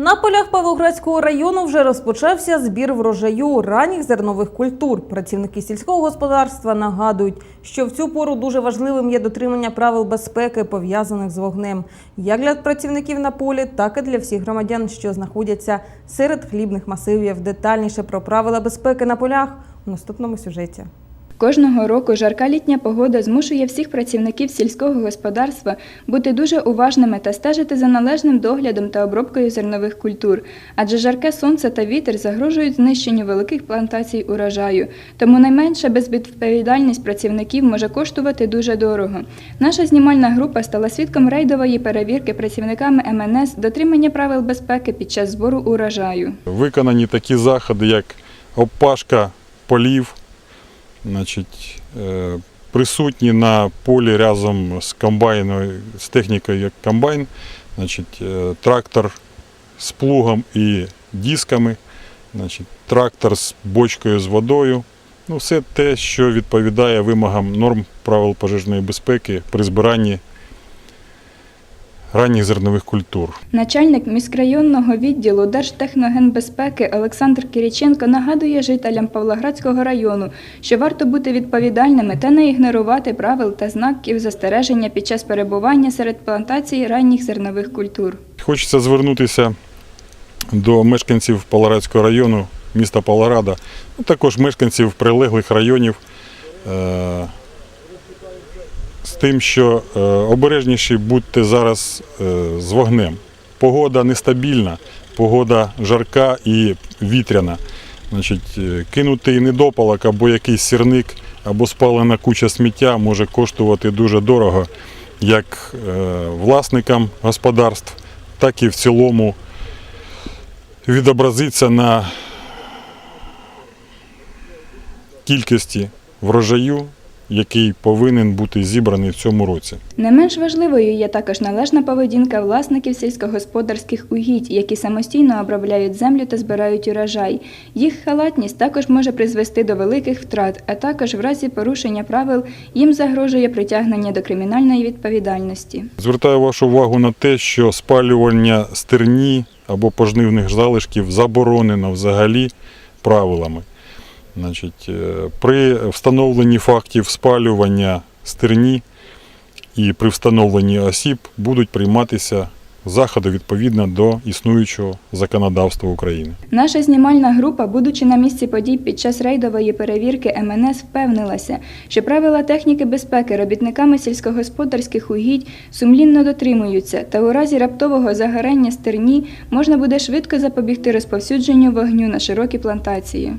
На полях Павлоградського району вже розпочався збір врожаю ранніх зернових культур. Працівники сільського господарства нагадують, що в цю пору дуже важливим є дотримання правил безпеки, пов'язаних з вогнем, як для працівників на полі, так і для всіх громадян, що знаходяться серед хлібних масивів. Детальніше про правила безпеки на полях у наступному сюжеті. Кожного року жарка літня погода змушує всіх працівників сільського господарства бути дуже уважними та стежити за належним доглядом та обробкою зернових культур, адже жарке сонце та вітер загрожують знищенню великих плантацій урожаю. Тому найменша безвідповідальність працівників може коштувати дуже дорого. Наша знімальна група стала свідком рейдової перевірки працівниками МНС дотримання правил безпеки під час збору урожаю. Виконані такі заходи, як обпашка полів, значить, е, присутні на полі разом з комбайною, з технікою як комбайн, значить, е, трактор з плугом і дисками, значить, трактор з бочкою з водою. Ну, все те, що відповідає вимогам норм правил пожежної безпеки при збиранні ранніх зернових культур. Начальник міськрайонного відділу Держтехногенбезпеки Олександр Кириченко нагадує жителям Павлоградського району, що варто бути відповідальними та не ігнорувати правил та знаків застереження під час перебування серед плантацій ранніх зернових культур. Хочеться звернутися до мешканців Павлоградського району, міста Павлограда, також мешканців прилеглих районів е- з тим, що е, обережніші будьте зараз е, з вогнем. Погода нестабільна, погода жарка і вітряна. Значить, е, кинутий недопалок або якийсь сірник, або спалена куча сміття може коштувати дуже дорого як власникам господарств, так і в цілому відобразиться на кількості врожаю, який повинен бути зібраний в цьому році. Не менш важливою є також належна поведінка власників сільськогосподарських угідь, які самостійно обробляють землю та збирають урожай. Їх халатність також може призвести до великих втрат, а також в разі порушення правил їм загрожує притягнення до кримінальної відповідальності. Звертаю вашу увагу на те, що спалювання стерні або пожнивних залишків заборонено взагалі правилами. Значить, е, при встановленні фактів спалювання стерні і при встановленні осіб будуть прийматися заходи відповідно до існуючого законодавства України. Наша знімальна група, будучи на місці подій під час рейдової перевірки МНС, впевнилася, що правила техніки безпеки робітниками сільськогосподарських угідь сумлінно дотримуються, та у разі раптового загорання стерні можна буде швидко запобігти розповсюдженню вогню на широкі плантації.